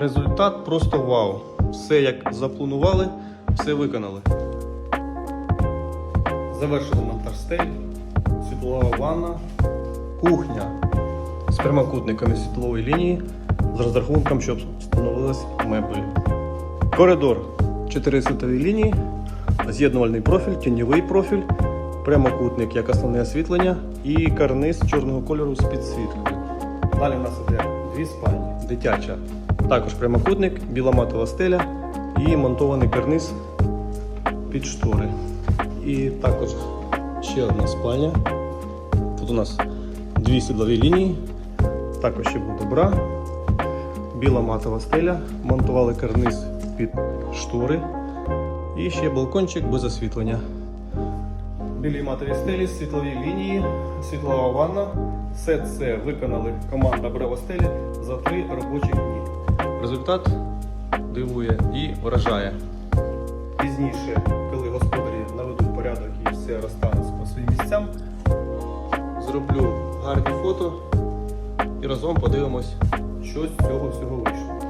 Результат просто вау. Все як запланували, все виконали. Завершили монтаж стелі, світлова ванна, кухня з прямокутниками світлової лінії з розрахунком, щоб встановилась мебель. Коридор 4 світові лінії, з'єднувальний профіль, тіньовий профіль, прямокутник як основне освітлення і карниз чорного кольору з підсвіткою. Далі у нас іде дві спальні, дитяча, також прямокутник, біла матова стеля і монтований карниз під штори. І також ще одна спальня. Тут у нас дві сідлові лінії, також ще буде бра, біла матова стеля, монтували карниз під штори і ще балкончик без освітлення. Білі матові стелі, світлові лінії, світлова ванна. Все це виконали команда Браво Стелі за три робочі дні. Результат дивує і вражає. Пізніше, коли господарі наведуть порядок і все розстане по своїм місцям, зроблю гарні фото і разом подивимось, що з цього всього вийшло.